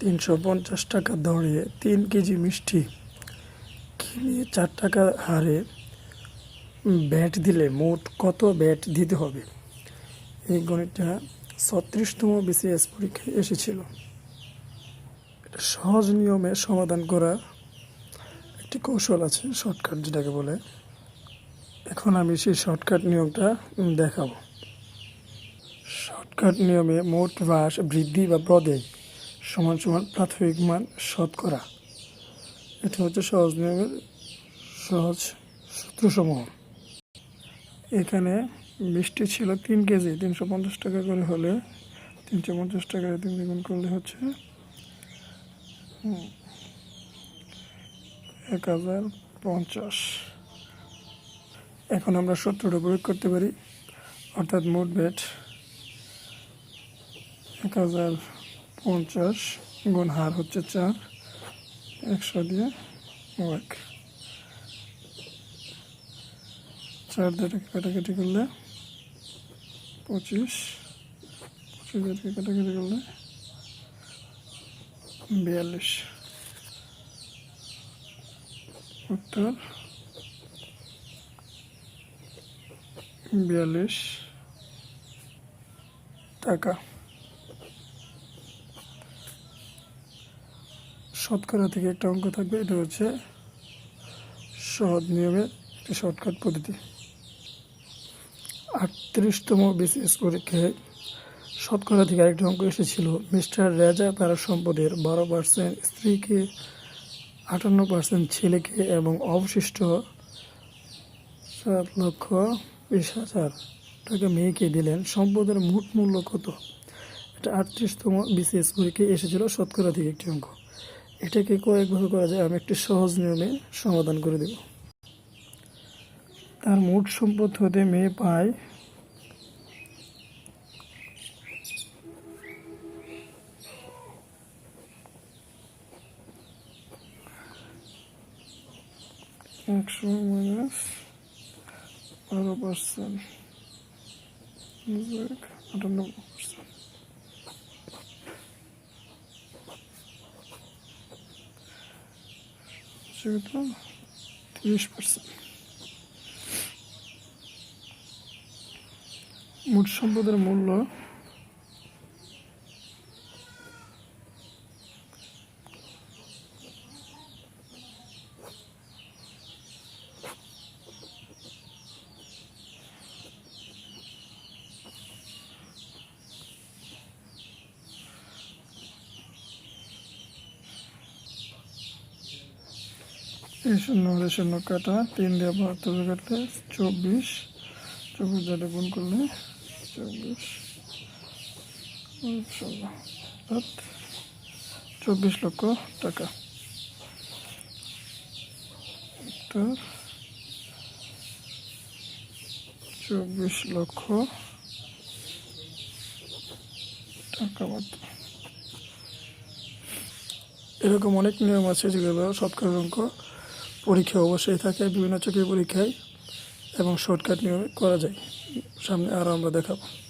তিনশো পঞ্চাশ টাকা দরে তিন কেজি মিষ্টি কিনে চার টাকা হারে ব্যাট দিলে মোট কত ব্যাট দিতে হবে? এই গণিতটা ছত্রিশতম বিসিএস পরীক্ষায় এসেছিল। এটা সহজ নিয়মে সমাধান করা একটি কৌশল আছে, শর্টকাট যেটাকে বলে। এখন আমি সেই শর্টকাট নিয়মটা দেখাবো। শর্টকাট নিয়মে মোট হ্রাস বৃদ্ধি বা প্রদেয় সমান সমান প্রাথমিক মান শতকরা এটা হচ্ছে সহজ নিয়মের সহজ সূত্রসমূহ। এখানে মিষ্টি ছিল তিন কেজি, তিনশো পঞ্চাশ টাকা করে হলে তিনশো পঞ্চাশ টাকা তিন দ্বিগুণ করলে হচ্ছে এক হাজার পঞ্চাশ। এখন আমরা সত্তরটা প্রয়োগ করতে পারি। অর্থাৎ মোট ব্যাট এক হাজার পঞ্চাশ গুণ হার হচ্ছে চার। একশো দিয়ে এক। চার দিয়ে এটাকে কাটাকাটি করলে পঁচিশ। পঁচিশ দিয়ে এটাকে কাটাকাটি করলে বিয়াল্লিশ। উত্তর বিয়াল্লিশ। টাকা। শতকরা থেকে একটা অঙ্ক থাকবে, এটা হচ্ছে সহজ নিয়মের একটি শর্টকাট পদ্ধতি। আটত্রিশতম বিসিএস পরীক্ষায় শতকরা থেকে আরেকটি অঙ্ক এসেছিল। মিস্টার রেজা তার সম্পদের বারো পার্সেন্ট স্ত্রীকে আটান্ন পার্সেন্ট ছেলেকে এবং অবশিষ্ট সাত লক্ষ বিশ হাজার টাকা মেয়েকে দিলেন। সম্পদের মোট মূল্য কত? এটা আটত্রিশতম বিসিএস পরীক্ষায় এসেছিল শতকরা থেকে একটি অঙ্ক। এটাকে কয়েকভাবে করা যায়। আমি একটি সহজ নিয়মে সমাধান করে দেব। তার মোট সম্পদ হতে মেয়ে পায় একশো মাইনাস বারো পার্সেন্ট আটানব্বই পার্সেন্ট। তিরিশ পার্সেন্ট মোট সম্পদের মূল্য এই শূন্য হলে শূন্য কাটা, তিন দিয়ে বাহাত্তর কাটলে চব্বিশ। চব্বিশ দিয়ে গুণ করলে চব্বিশ। চব্বিশ লক্ষ টাকা। চব্বিশ লক্ষ টাকা মতো এরকম অনেক নিয়ম আছে যেগুলো শতকরা অঙ্ক পরীক্ষায় অবশ্যই থাকে, বিভিন্ন চাকরি পরীক্ষায় এবং শর্টকাট নিয়ে করা যায়। সামনে আরও আমরা দেখাবো।